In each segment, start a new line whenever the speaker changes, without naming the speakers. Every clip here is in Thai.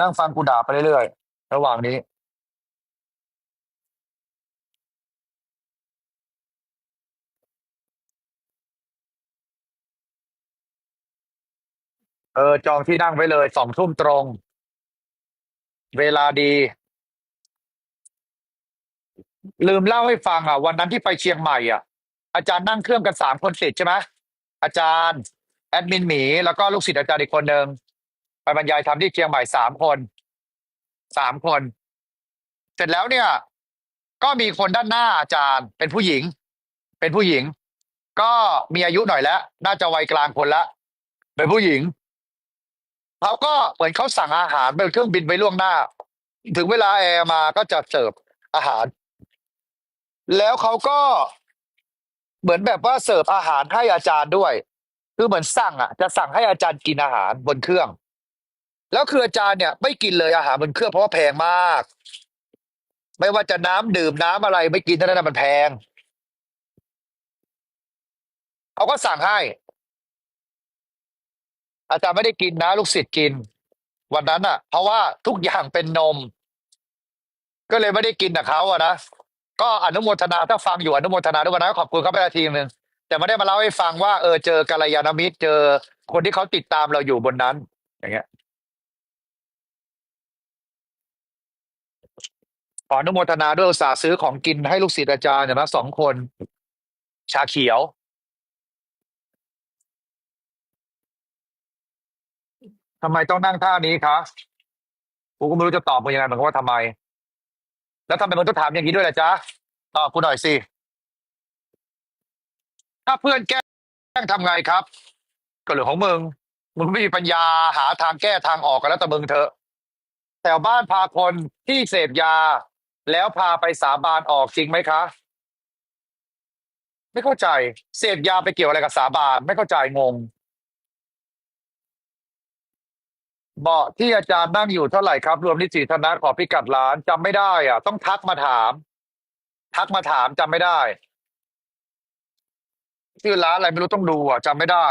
นั่งฟังกูด่าไปเรื่อยๆระหว่างนี้เออจองที่นั่งไว้เลยสองทุ่มตรง เวลาดี ลืมเล่าให้ฟังอะ วันนั้นที่ไปเชียงใหม่อะ อาจารย์นั่งเครื่องกันสามคนติดใช่ไหมอาจารย์ แอดมินหมี แล้วก็ลูกศิษย์อาจารย์อีกคนหนึ่ง ไปบรรยายทำที่เชียงใหม่สามคนสามคน เสร็จแล้วเนี่ย ก็มีคนด้านหน้าอาจารย์เป็นผู้หญิง เป็นผู้หญิง ก็มีอายุหน่อยแล้ว น่าจะวัยกลางคนละเป็นผู้หญิงเขาก็เหมือนเขาสั่งอาหารเป็นเครื่องบินไปล่วงหน้า ถึงเวลาแอร์มาก็จะเสิร์ฟอาหาร แล้วเขาก็เหมือนแบบว่าเสิร์ฟอาหารให้อาจารย์ด้วย คือเหมือนสั่งอะ จะสั่งให้อาจารย์กินอาหารบนเครื่อง แล้วคืออาจารย์เนี่ยไม่กินเลยอาหารบนเครื่องเพราะว่าแพงมาก ไม่ว่าจะน้ำดื่มน้ำอะไรไม่กินเท่านั้นนะมันแพงเขาก็สั่งให้ อาจารย์ไม่ได้กินนะลูกศิษย์กิน วันนั้นอะ เพราะว่าทุกอย่างเป็นนม ก็เลยไม่ได้กินกับเขาอะนะก็อนุโมทนาถ้าฟังอยู่อนุโมทนาด้วยกันนะขอบคุณเขาไปทีหนึ่งแต่ไม่ได้มาเล่าให้ฟังว่าเออเจอกัลยาณมิตรเจอคนที่เขาติดตามเราอยู่บนนั้น อย่างเงี้ย ขออนุโมทนาด้วยอุตส่าห์ซื้อของกินให้ลูกศิษย์อาจารย์นะสองคน ชาเขียว ทำไมต้องนั่งท่านี้คะกูก็ไม่รู้จะตอบมึงยังไงเหมือนกันว่าทำไม แล้วทำไมมึงต้องถามอย่างนี้ด้วยล่ะจ๊ะตอบกูหน่อยสิ ถ้าเพื่อนแกล้งทำไงครับ ก็เรื่องของมึง มึงไม่มีปัญญาหาทางแก้ทางออกกันแล้วแต่มึงเถอะแถวบ้านพาคนที่เสพยา แล้วพาไปสาบานออกจริงไหมคะ ไม่เข้าใจ เสพยาไปเกี่ยวอะไรกับสาบาน ไม่เข้าใจงงเบาะที่อาจารย์นั่งอยู่เท่าไหร่ครับ รวมนิติธนะขอพิกัดร้านจำไม่ได้อะ ต้องทักมาถาม ทักมาถามจำไม่ได้ชื่อร้านอะไรไม่รู้ต้องดูอะจำไม่ได้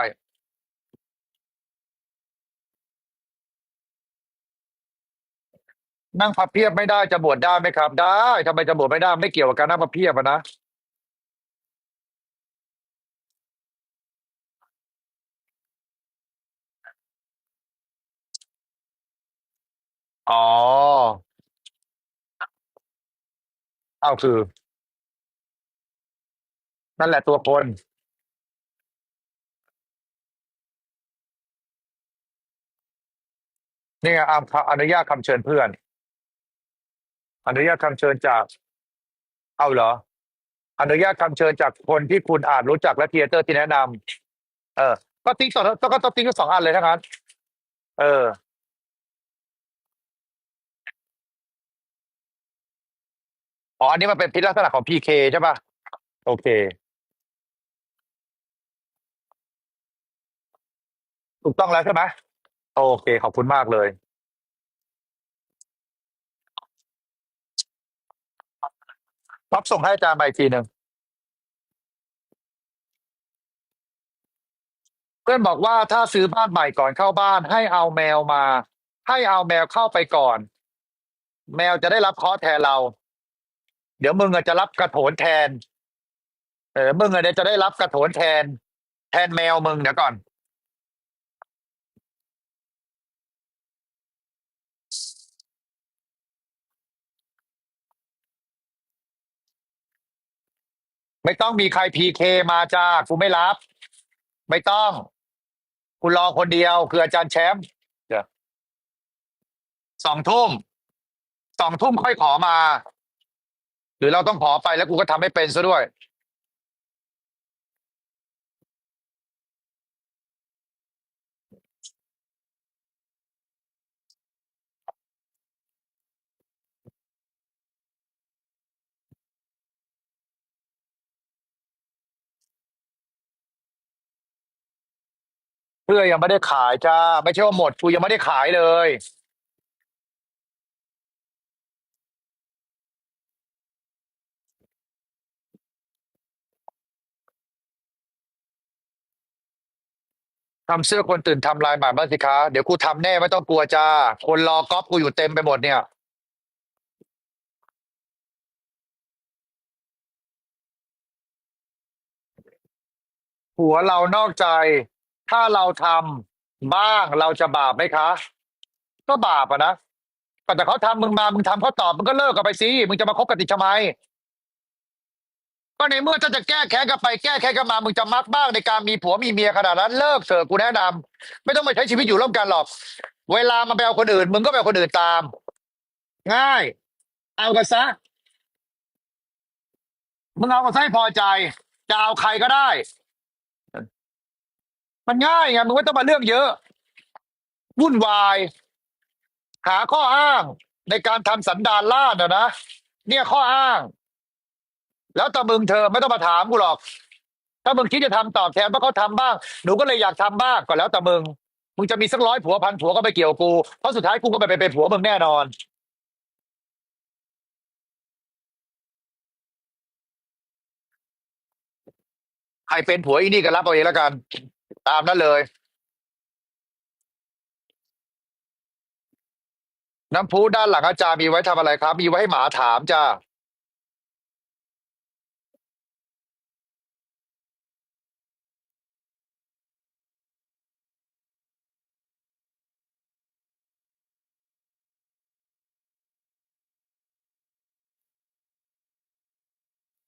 นั่งพับเพียบไม่ได้จะบวชได้ไหมครับ ได้ทำไมจะบวชไม่ได้ไม่เกี่ยวกับการนั่งพับเพียบอะนะอ๋อเอาคือ นั่นแหละตัวคน นี่ไงอามอนุญาตคำเชิญเพื่อน อนุญาตคำเชิญจาก เอาเหรอ อนุญาตคำเชิญจากคนที่คุณอาจรู้จักและเทียเตอร์ที่แนะนำเออ ก็ติ๊กสองก็ต้องติ๊กทั้งสองอันเลยทั้งนั้น เออ อ๋อ อันนี้มันเป็นพิษลักษณะของพีเคใช่ป่ะ โอเค ถูกต้องแล้วใช่ไหมโอเค ขอบคุณมากเลย ป๊อปส่งให้อาจารย์มาอีกทีหนึ่งเพื่อนบอกว่าถ้าซื้อบ้านใหม่ก่อนเข้าบ้าน ให้เอาแมวมา ให้เอาแมวเข้าไปก่อน แมวจะได้รับเคาะแทนเรา เดี๋ยวมึงอาจจะรับกระโถนแทน เออมึงอาจจะได้รับกระโถนแทน แทนแมวมึงเดี๋ยวก่อน ไม่ต้องมีใครพีเคมาจ้ากูไม่รับ ไม่ต้องกูรอคนเดียว คืออาจารย์แชมป์เดี๋ยสองทุ่มสองทุ่มค่อยขอมา หรือเราต้องขอไปแล้วกูก็ทำให้เป็นซะด้วย เพื่อยังไม่ได้ขายจ้า ไม่ใช่ว่าหมดกูยังไม่ได้ขายเลย ทำเสื้อคนตื่นทำลายใหม่บ้างสิคะเดี๋ยวกูทำแน่ไม่ต้องกลัวจ้า คนรอก๊อปกูอยู่เต็มไปหมดเนี่ยผัวเรานอกใจ ถ้าเราทำบ้างเราจะบาปไหมคะ ก็บาปอะนะแต่เขาทำมึงมามึงทำเขาตอบมึงก็เลิกกันไปสิมึงจะมาคบกันติดทำไมก็ในเมื่อถ้าจะแก้แค้นกันไปแก้แค้นกันมามึงจะมักบ้างในการมีผัวมีเมียขนาดนั้น เลิกเถอะกูแนะนำไม่ต้องมาใช้ชีวิตอยู่ร่วมกันหรอก เวลามันไปเอาคนอื่น มึงก็ไปเอาคนอื่นตาม ง่าย เอากันซะมึงเอากันซะให้พอใจ จะเอาใครก็ได้ มันง่ายไงมึงไม่ต้องมาเรื่องเยอะ วุ่นวาย หาข้ออ้างในการทำสันดานล่านะนะเนี่ยข้ออ้าง แล้วแต่มึงเธอไม่ต้องมาถามกูหรอก ถ้ามึงคิดจะทำตอบแทนเพราะเขาทำบ้าง หนูก็เลยอยากทำบ้างก็แล้วแต่มึง มึงจะมีสักร้อยผัวพันผัวก็ไม่เกี่ยวกูเพราะสุดท้ายกูก็ไปเป็นผัวมึงแน่นอน ใครเป็นผัวอีนี่ก็รับเอาเองแล้วกัน ตามนั้นเลย น้ำพุด้านหลังอาจารย์มีไว้ทำอะไรครับ มีไว้ให้หมาถามจ้า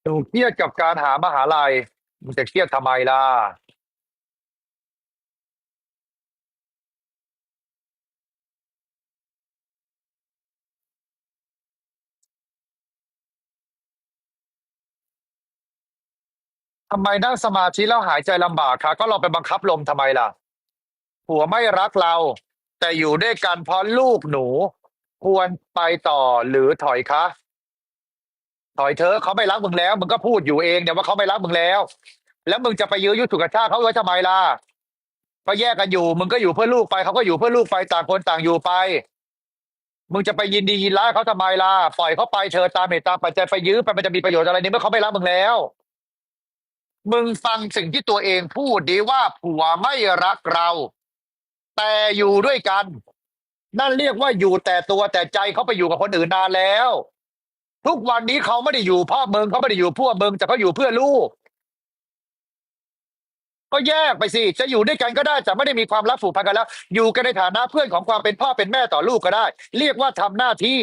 หนูเครียดกับการหามหาลัยมึงจะเครียดทำไมล่ะ ทำไมนั่งสมาธิแล้วหายใจลำบากคะก็เราไปบังคับลมทำไมล่ะ ผัวไม่รักเรา แต่อยู่ด้วยกันเพราะลูกหนู ควรไปต่อหรือถอยคะถอยเธอเขาไม่รักมึงแล้วมึงก็พูดอยู่เองเนี่ยว่าเขาไม่รักมึงแล้ว แล้วมึงจะไปยื้อยุดฉุกกระชากเขาไว้ทำไมล่ะก็แยกกันอยู่ มึงก็อยู่เพื่อลูกไปเขาก็อยู่เพื่อลูกไปต่างคนต่างอยู่ไป มึงจะไปยินดียินร้ายเขาทำไมล่ะปล่อยเขาไปเธอตามเหตุตามปัจจัยไปยื้อไปมันจะมีประโยชน์อะไรนี่เมื่อเขาไม่รักมึงแล้ว มึงฟังสิ่งที่ตัวเองพูดดีว่าผัวไม่รักเรา แต่อยู่ด้วยกัน นั่นเรียกว่าอยู่แต่ตัวแต่ใจเขาไปอยู่กับคนอื่นนานแล้ว ทุกวันนี้เขาไม่ได้อยู่พ่อเมึงเขาไม่ได้อยู่พวกมึงแต่เขาอยู่เพื่อลูก ก็แยกไปสิจะอยู่ด้วยกันก็ได้แต่ไม่ได้มีความรักผูกพันกันแล้ว อยู่กันในฐานะเพื่อนของความเป็นพ่อเป็นแม่ต่อลูกก็ได้ เรียกว่าทำหน้าที่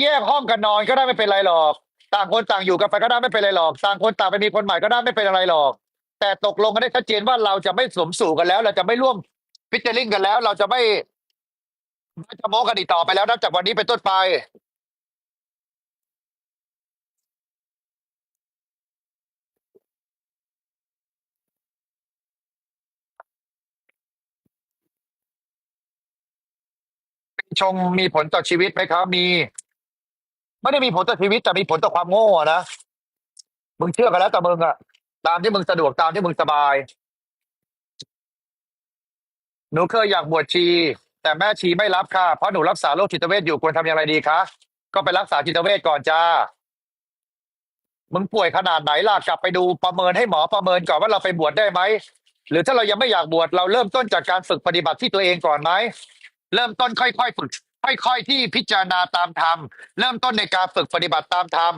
แยกห้องกันนอนก็ได้ไม่เป็นไรหรอก ต่างคนต่างอยู่กันไปก็ได้ไม่เป็นไรหรอกต่างคนต่างไปมีคนใหม่ก็ได้ไม่เป็นอะไรหรอก แต่ตกลงกันได้ชัดเจนว่าเราจะไม่สมสู่กันแล้ว เราจะไม่ร่วมฟิชเชอร์ลิงกันแล้ว เราจะไม่ไม่จะโม้กันอีกต่อไปแล้วนับจากวันนี้เป็นต้นไปชงมีผลต่อชีวิตไหมครับมี ไม่ได้มีผลต่อชีวิตแต่มีผลต่อความโง่อะนะมึงเชื่อกันแล้วแต่มึงอะตามที่มึงสะดวกตามที่มึงสบาย หนูเคยอยากบวชชี แต่แม่ชีไม่รับค่ะเพราะหนูรักษาโรคจิตเวชอยู่ควรทำอย่างไรดีคะก็ไปรักษาจิตเวชก่อนจ้า มึงป่วยขนาดไหนล่ะกลับไปดูประเมินให้หมอประเมินก่อนว่าเราไปบวชได้ไหมหรือถ้าเรายังไม่อยากบวชเราเริ่มต้นจากการฝึกปฏิบัติที่ตัวเองก่อนไหมเริ่มต้นค่อยๆฝึก ค่อยๆที่พิจารณาตามธรรม เริ่มต้นในการฝึกปฏิบัติตามธรรม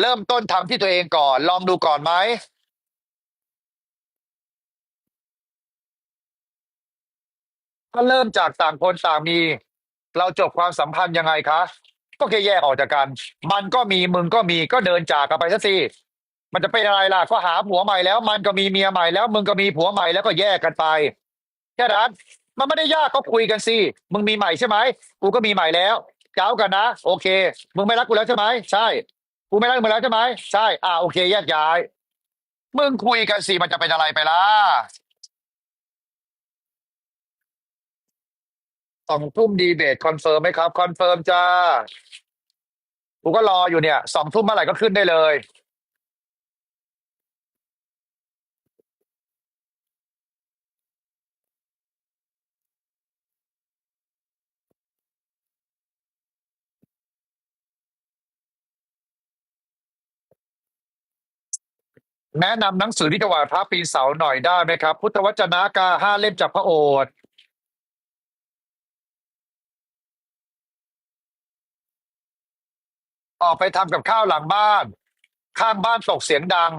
เริ่มต้นทำที่ตัวเองก่อน ลองดูก่อนไหมก็เริ่มจากต่างคนต่างมี เราจบความสัมพันธ์ยังไงคะ ก็แค่แยกออกจากกัน มันก็มีมึงก็มีก็เดินจากกันไปซะสิมันจะเป็นอะไรล่ะก็หาผัวใหม่แล้ว มันก็มีเมียใหม่แล้ว มึงก็มีผัวใหม่แล้วก็แยกกันไปแค่นั้น มันไม่ได้ยากก็คุยกันสิมึงมีใหม่ใช่ไหมกูก็มีใหม่แล้วเจ้ากันนะ โอเค มึงไม่รักกูแล้วใช่ไหมใช่กูไม่รักมึงแล้วใช่ไหมใช่อ่าโอเคแยกย้ายมึงคุยกันสิมันจะเป็นอะไรไปล่ะสองทุ่มดีเบตคอนเฟิร์มไหมครับ คอนเฟิร์มจ้ากูก็รออยู่เนี่ยสองทุ่มเมื่อไหร่ก็ขึ้นได้เลย แนะนำหนังสือที่ถวายพระปีเสาหน่อยได้ไหมครับ พุทธวจนะกาห้าเล่มจากพระโอษฐ์ออกไปทำกับข้าวหลังบ้าน ข้างบ้านตกเสียงดัง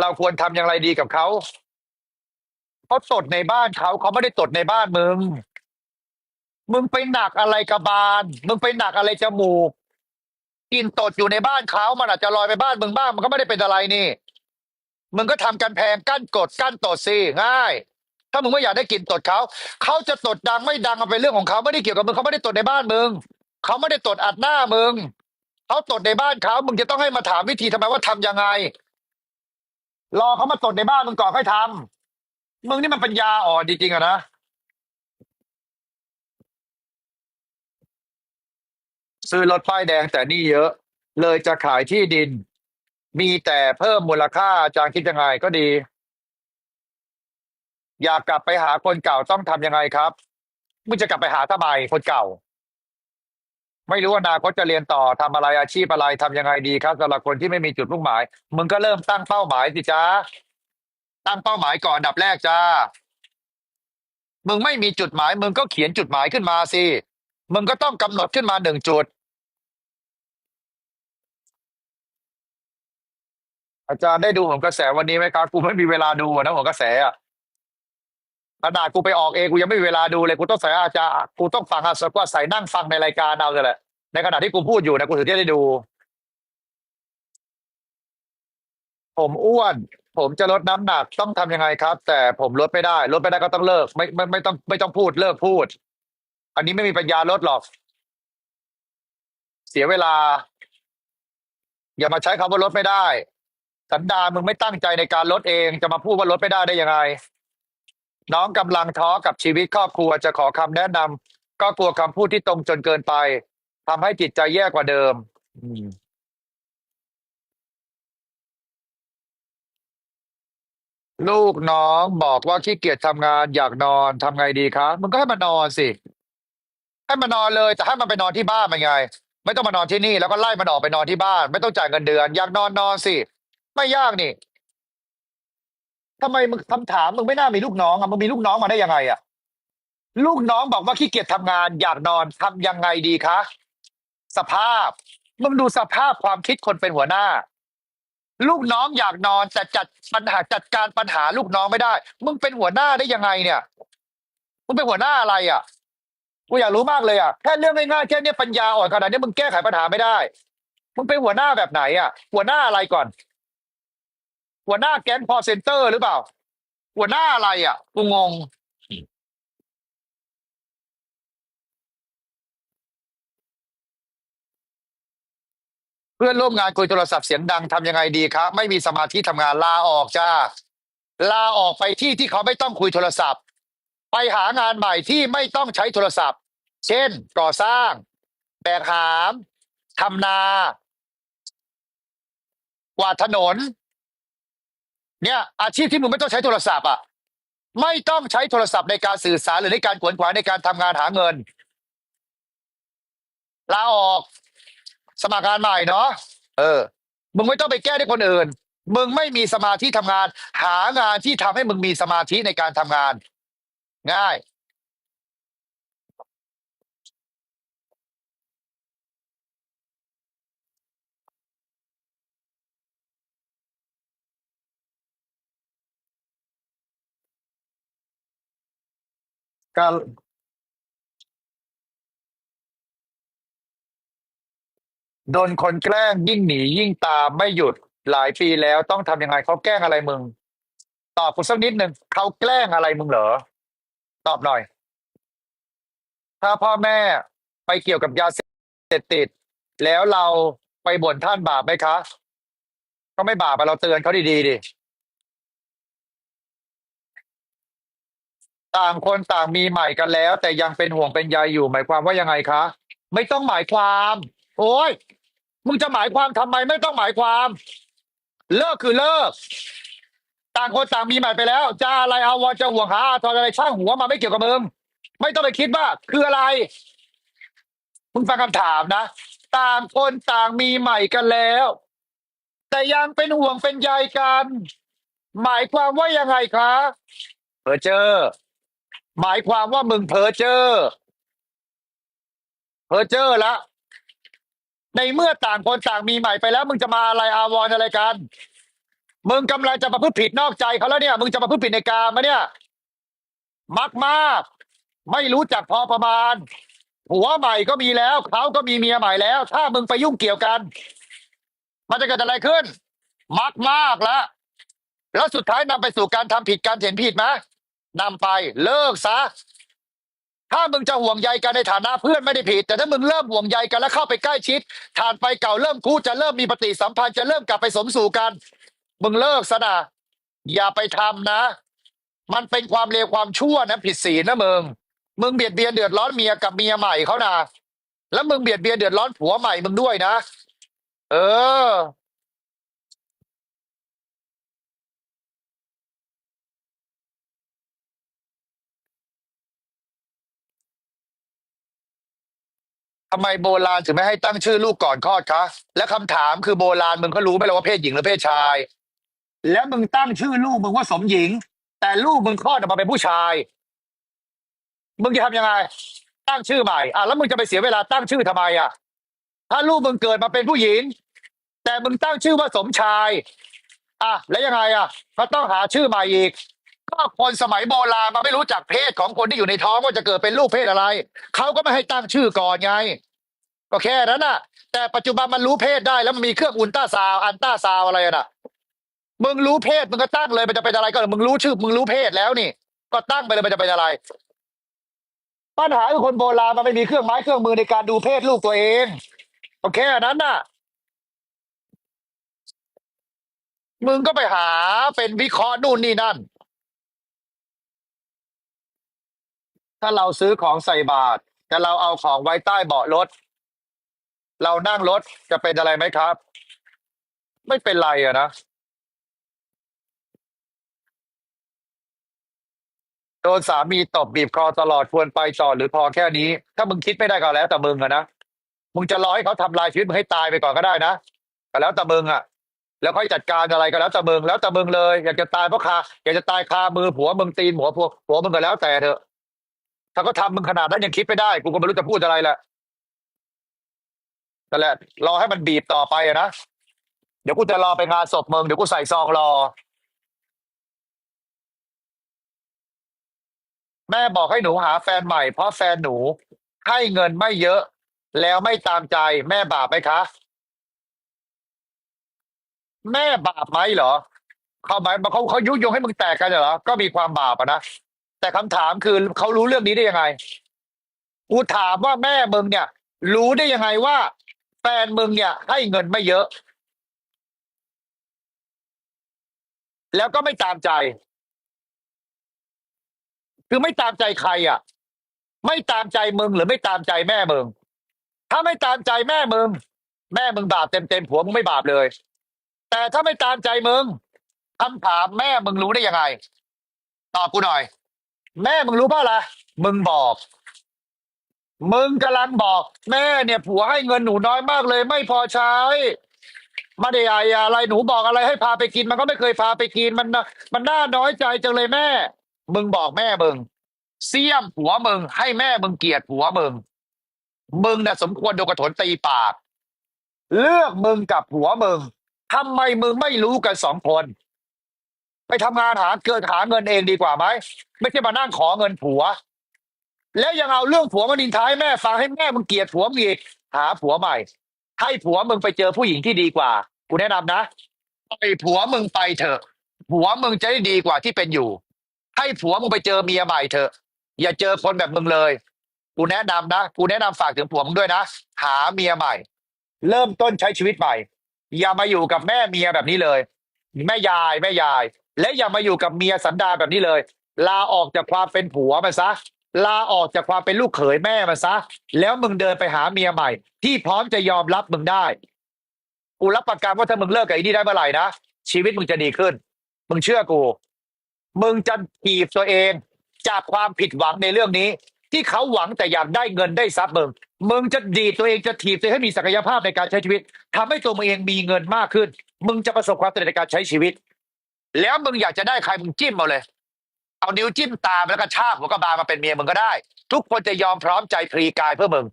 เราควรทำอย่างไรดีกับเขาเขาตดในบ้านเขาเขาไม่ได้ตดในบ้านมึง มึงไปหนักอะไรกับบาน มึงไปหนักอะไรจมูกกลินตดอยู่ในบ้านเขามันอาจจะลอยไปบ้านมึงบ้าง มันก็ไม่ได้เป็นอะไรนี่ มึงก็ทำกันแพงกั้นกดกั้นตดสิง่าย ถ้ามึงไม่อยากได้กลิ่นตดเขา เขาจะตดดังไม่ดังเอาเป็นเรื่องของเขาไม่ได้เกี่ยวกับมึงเขาไม่ได้ตดในบ้านมึงเขาไม่ได้ตดอัดหน้ามึงเขาตดในบ้านเขามึงจะต้องให้มาถามวิธีทำไมว่าทำยังไง รอเขามาตดในบ้านมึงก่อนค่อยทำมึงนี่มันปัญญาอ่อนจริงๆอะนะซื้อรถป้ายแดงแต่หนี่เยอะ เลยจะขายที่ดิน มีแต่เพิ่มมูลค่าอาจารย์คิดยังไงก็ดี อยากกลับไปหาคนเก่าต้องทำยังไงครับมึงจะกลับไปหาทำไมคนเก่า ไม่รู้อนาคตจะเรียนต่อทำอะไรอาชีพอะไรทำยังไงดีครับสำหรับคนที่ไม่มีจุดมุ่งหมาย มึงก็เริ่มตั้งเป้าหมายสิจ้าตั้งเป้าหมายก่อนอันดับแรกจ้า มึงไม่มีจุดหมาย มึงก็เขียนจุดหมายขึ้นมาสิ มึงก็ต้องกำหนดขึ้นมาหนึ่งจุด อาจารย์ได้ดูโหนกระแสวันนี้ไหมครับกูไม่มีเวลาดูอะนะโหนกระแสอะขนาดกูไปออกเองกูยังไม่มีเวลาดูเลยกูต้องใส่อาจารย์กูต้องฟังอาสก็ใส่นั่งฟังในรายการเอาเลยแหละในขณะที่กูพูดอยู่นะกูถึงจะได้ดู ผมอ้วน ผมจะลดน้ำหนักต้องทำยังไงครับ แต่ผมลดไม่ได้ลดไม่ได้ก็ต้องเลิก ไม่ไม่ไม่ต้องไม่ต้องพูดเลิกพูด อันนี้ไม่มีปัญญาลดหรอก เสียเวลา อย่ามาใช้คำว่าลดไม่ได้ สันดานมึงไม่ตั้งใจในการลดเองจะมาพูดว่าลดไม่ได้ได้ยังไง น้องกำลังท้อกับชีวิตครอบครัวจะขอคำแนะนำก็กลัวคำพูดที่ตรงจนเกินไปทำให้จิตใจแย่กว่าเดิม อืม ลูกน้องบอกว่าขี้เกียจทำงานอยากนอนทำไงดีคะมึงก็ให้มันนอนสิ ให้มันนอนเลยแต่ให้มันไปนอนที่บ้านมันไง ไม่ต้องมานอนที่นี่แล้วก็ไล่มันออกไปนอนที่บ้าน ไม่ต้องจ่ายเงินเดือน อยากนอนนอนสิ ไม่ยากนี่ทำไมมึงคำถามมึงไม่น่ามีลูกน้องอะมึงมีลูกน้องมาได้ยังไงอะ ลูกน้องบอกว่าขี้เกียจทำงานอยากนอนทำยังไงดีคะ สภาพ มึงดูสภาพความคิดคนเป็นหัวหน้า ลูกน้องอยากนอนแต่จัดปัญหาจัดการปัญหาลูกน้องไม่ได้ มึงเป็นหัวหน้าได้ยังไงเนี่ย มึงเป็นหัวหน้าอะไรอะ กูอยากรู้มากเลยอะแค่เรื่องง่ายๆแค่เนี้ยปัญญาอ่อนขนาดนี้มึงแก้ไขปัญหาไม่ได้ มึงเป็นหัวหน้าแบบไหนอะ หัวหน้าอะไรก่อน หัวหน้าแก๊งพอเซ็นเตอร์หรือเปล่า หัวหน้าอะไรอะกูงงเพื่อนร่วมงานคุยโทรศัพท์เสียงดังทำยังไงดีครับ ไม่มีสมาธิทำงานลาออกจ้า ลาออกไปที่ที่เขาไม่ต้องคุยโทรศัพท์ ไปหางานใหม่ที่ไม่ต้องใช้โทรศัพท์ เช่น ก่อสร้าง แบกหามทำนา กวาดถนน เนี่ยอาชีพที่มึงไม่ต้องใช้โทรศัพท์อะไม่ต้องใช้โทรศัพท์ในการสื่อสารหรือในการขวนขวายในการทำงานหาเงินลาออก สมัครงานใหม่เนาะเออ มึงไม่ต้องไปแก้ด้วยคนอื่น มึงไม่มีสมาธิทำงาน หางานที่ทำให้มึงมีสมาธิในการทำงาน ง่าย การโดนคนแกล้งยิ่งหนียิ่งตามไม่หยุดหลายปีแล้วต้องทำยังไงเขาแกล้งอะไรมึง ตอบกูสักนิดหนึ่งเขาแกล้งอะไรมึงเหรอ ตอบหน่อย ถ้าพ่อแม่ไปเกี่ยวกับยาเสพติด แล้วเราไปบ่นท่านบาปไหมคะ ก็ไม่บาปอะเราเตือนเขาดีๆดิ ต่างคนต่างมีใหม่กันแล้ว แต่ยังเป็นห่วงเป็นใยอยู่ หมายความว่ายังไงคะ ไม่ต้องหมายความ โอ้ยมึงจะหมายความทำไมไม่ต้องหมายความ เลิกคือเลิก ต่างคนต่างมีใหม่ไปแล้วจะอะไรเอาวะจะห่วงหาอาทรอะไรช่างหัวมาไม่เกี่ยวกับมึงไม่ต้องไปคิดว่าคืออะไรมึงฟังคำถามนะต่างคนต่างมีใหม่กันแล้ว แต่ยังเป็นห่วงเป็นใยกัน หมายความว่ายังไงคะเพอเจอ หมายความว่ามึงเพอเจอเพอเจอละในเมื่อต่างคนต่างมีใหม่ไปแล้ว มึงจะมาอะไรอาวรณ์อะไรกัน มึงกำลังจะมาพูดผิดนอกใจเขาแล้วเนี่ย มึงจะมาพูดผิดในกามเนี่ย มักมากไม่รู้จักพอประมาณ ผัวใหม่ก็มีแล้วเขาก็มีเมียใหม่แล้ว ถ้ามึงไปยุ่งเกี่ยวกัน มันจะเกิดอะไรขึ้น มักมากแล้วแล้วสุดท้ายนำไปสู่การทำผิดการเห็นผิดไหม นำไปเลิกซะ ถ้ามึงจะห่วงใยกันในฐานะเพื่อนไม่ได้ผิด แต่ถ้ามึงเริ่มห่วงใยกันแล้วเข้าไปใกล้ชิดฐานไปเก่าเริ่มคู่จะเริ่มมีปฏิสัมพันธ์จะเริ่มกลับไปสมสู่กัน มึงเลิกซะนะอย่าไปทำนะ มันเป็นความเลวความชั่วนะผิดศีลนะมึงมึงเบียดเบียนเดือดร้อนเมียกับเมียใหม่เขานะแล้วมึงเบียดเบียนเดือดร้อนผัวใหม่มึงด้วยนะ เออ ทำไมโบราณถึงไม่ให้ตั้งชื่อลูกก่อนคลอดคะ และคำถามคือโบราณมึงก็รู้ไหมล่ะว่าเพศหญิงหรือเพศชาย แล้วมึงตั้งชื่อลูกมึงว่าสมหญิง แต่ลูกมึงคลอดออกมาเป็นผู้ชาย มึงจะทำยังไง ตั้งชื่อใหม่อะแล้วมึงจะไปเสียเวลาตั้งชื่อทำไมอะ ถ้าลูกมึงเกิดมาเป็นผู้หญิง แต่มึงตั้งชื่อว่าสมชาย อะแล้วยังไงอะก็ต้องหาชื่อใหม่อีก ก็คนสมัยโบราณมันไม่รู้จักเพศของคนที่อยู่ในท้องว่าจะเกิดเป็นลูกเพศอะไร เขาก็ไม่ให้ตั้งชื่อก่อนไง ก็แค่นั้นน่ะ แต่ปัจจุบันมันรู้เพศได้แล้วมันมีเครื่องอุลตราซาวอันต้าซาวอะไรน่ะ มึงรู้เพศมึงก็ตั้งเลยมันจะเป็นอะไรก็มึงรู้ชื่อ มึงรู้เพศแล้วนี่ ก็ตั้งไปเลยมันจะเป็นอะไร ปัญหาคือคนโบราณมันไม่มีเครื่องไม้เครื่องมือในการดูเพศลูกตัวเองโอเคนั้นน่ะมึงก็ไปหาเป็นวิเคราะห์นู่นนี่นั่น ถ้าเราซื้อของใส่บาตรแต่เราเอาของไว้ใต้เบาะรถ เรานั่งรถจะเป็นอะไรไหมครับ ไม่เป็นไรอะนะโดนสามีตบบีบคอตลอดควรไปต่อหรือพอแค่นี้ ถ้ามึงคิดไม่ได้ก็แล้วแต่มึงอะนะมึงจะรอให้เขาทำลายชีวิตมึงให้ตายไปก่อนก็ได้นะก็แล้วแต่มึงอะแล้วค่อยจัดการอะไรก็แล้วแต่มึงแล้วแต่มึงเลย อยากจะตายเพราะคาอยากจะตายคามือผัวมึงตีนหัวผัวผัวมึงก็แล้วแต่เถอะ ถ้าเขาทำมึงขนาดนั้นยังคิดไม่ได้ กูก็ไม่รู้จะพูดอะไรแหละแต่นแหละรอให้มันบีบต่อไปอะนะ เดี๋ยวกูจะรอไปงานศพมึงเดี๋ยวกูใส่ซองรอ แม่บอกให้หนูหาแฟนใหม่ เพราะแฟนหนูให้เงินไม่เยอะ แล้วไม่ตามใจ แม่บาปไหมคะ แม่บาปไหมเหรอเขาหมายเขาเขายุยงให้มึงแตกกันเหรอ ก็มีความบาปอะนะ แต่คำถามคือเขารู้เรื่องนี้ได้ยังไง กูถามว่าแม่มึงเนี่ย รู้ได้ยังไงว่า แฟนมึงเนี่ยให้เงินไม่เยอะ แล้วก็ไม่ตามใจ คือไม่ตามใจใครอะ ไม่ตามใจมึงหรือไม่ตามใจแม่มึง ถ้าไม่ตามใจแม่มึง แม่มึงบาปเต็มเต็มๆผัวมึงไม่บาปเลย แต่ถ้าไม่ตามใจมึงคำถามแม่มึงรู้ได้ยังไง ตอบกูหน่อย แม่มึงรู้ป่ะล่ะ มึงบอก มึงกำลังบอก แม่เนี่ยผัวให้เงินหนูน้อยมากเลย ไม่พอใช้ไม่ได้อะไรหนูบอกอะไรให้พาไปกิน มันก็ไม่เคยพาไปกินมันน่ะมันน่าน้อยใจจังเลยแม่ มึงบอกแม่มึงเสียมผัวมึง ให้แม่มึงเกลียดผัวมึง มึงน่ะสมควรโดนกระถนตีปาก เลือกมึงกับผัวมึงทำไมมึงไม่รู้กันสองคน ไปทำงานหาเกิดหาเงินเองดีกว่าไหมไม่ใช่มานั่งขอเงินผัว แล้วยังเอาเรื่องผัวมานินทาให้แม่ฟังให้แม่มึงเกลียดผัวมึงอีกหาผัวใหม่ ให้ผัวมึงไปเจอผู้หญิงที่ดีกว่ากูแนะนำนะปล่อยผัวมึงไปเถอะ ผัวมึงจะได้ดีกว่าที่เป็นอยู่ ให้ผัวมึงไปเจอเมียใหม่เถอะ อย่าเจอคนแบบมึงเลยกูแนะนำนะกูแนะนำฝากถึงผัวมึงด้วยนะหาเมียใหม่ เริ่มต้นใช้ชีวิตใหม่ อย่ามาอยู่กับแม่เมียแบบนี้เลย แม่ยายแม่ยาย และอย่ามาอยู่กับเมียสันดาแบบนี้เลย ลาออกจากความเป็นผัวมันซะ ลาออกจากความเป็นลูกเขยแม่มันซะ แล้วมึงเดินไปหาเมียใหม่ ที่พร้อมจะยอมรับมึงได้กูรับประกันว่าถ้ามึงเลิกกับไอ้นี่ได้เมื่อไหร่นะชีวิตมึงจะดีขึ้น มึงเชื่อกู มึงจะถีบตัวเอง จากความผิดหวังในเรื่องนี้ ที่เขาหวังแต่อยากได้เงินได้ทรัพย์มึงมึงจะดีตัวเองจะถีบตัวเองให้มีศักยภาพในการใช้ชีวิตทำให้ตัวมึงเองมีเงินมากขึ้น มึงจะประสบความสำเร็จในการใช้ชีวิต แล้วมึงอยากจะได้ใครมึงจิ้มเอาเลย เอานิ้วจิ้มตามแล้วก็ชากหัวกระบาลมาเป็นเมียมึงก็ได้ ทุกคนจะยอมพร้อมใจพรีกายเพื่อมึง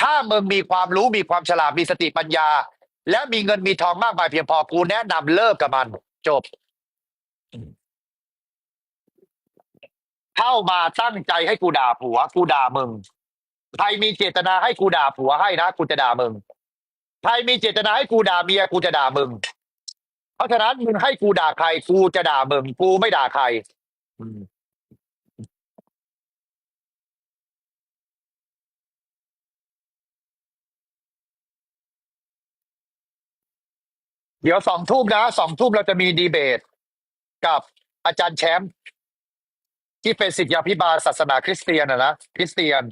ถ้ามึงมีความรู้มีความฉลาดมีสติปัญญา และมีเงินมีทองมากมายเพียงพอกูแนะนำเลิกกับมัน จบ เข้ามาตั้งใจให้กูด่าผัว กูด่ามึงใครมีเจตนาให้กูด่าผัวให้นะกูจะด่ามึงใครมีเจตนาให้กูด่าเมียกูจะด่ามึง เพราะฉะนั้นมึงให้กูด่าใคร กูจะด่ามึงกูไม่ด่าใคร อืมเดี๋ยวสองทุ่มนะสองทุ่มเราจะมีดีเบต กับอาจารย์แชมป์ที่เป็นศิษยาพิบาลศาสนาคริสเตียนนะนะคริสเตียน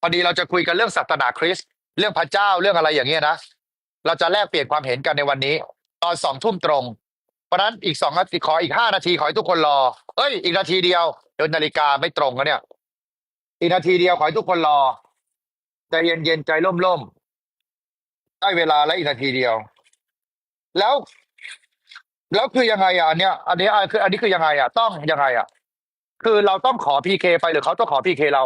พอดีเราจะคุยกันเรื่องศาสนาคริสต์เรื่องพระเจ้าเรื่องอะไรอย่างเงี้ยนะเราจะแลกเปลี่ยนความเห็นกันในวันนี้ ตอนสองทุ่มตรง เพราะนั้นอีกสองนาทีขออีกห้านาทีขอให้ทุกคนรอ เอ้ย อีกนาทีเดียวเดินนาฬิกาไม่ตรงกันเนี่ย อีกนาทีเดียวขอให้ทุกคนรอ ใจเย็นเย็นใจร่มร่มๆได้เวลาแล้วอีกนาทีเดียว แล้ว แล้วคือยังไงอะเนี้ยอันนี้อะคืออันนี้คือยังไงอะ ต้องยังไงอะ คือเราต้องขอพีเคไปหรือเขาต้องขอพีเคเรา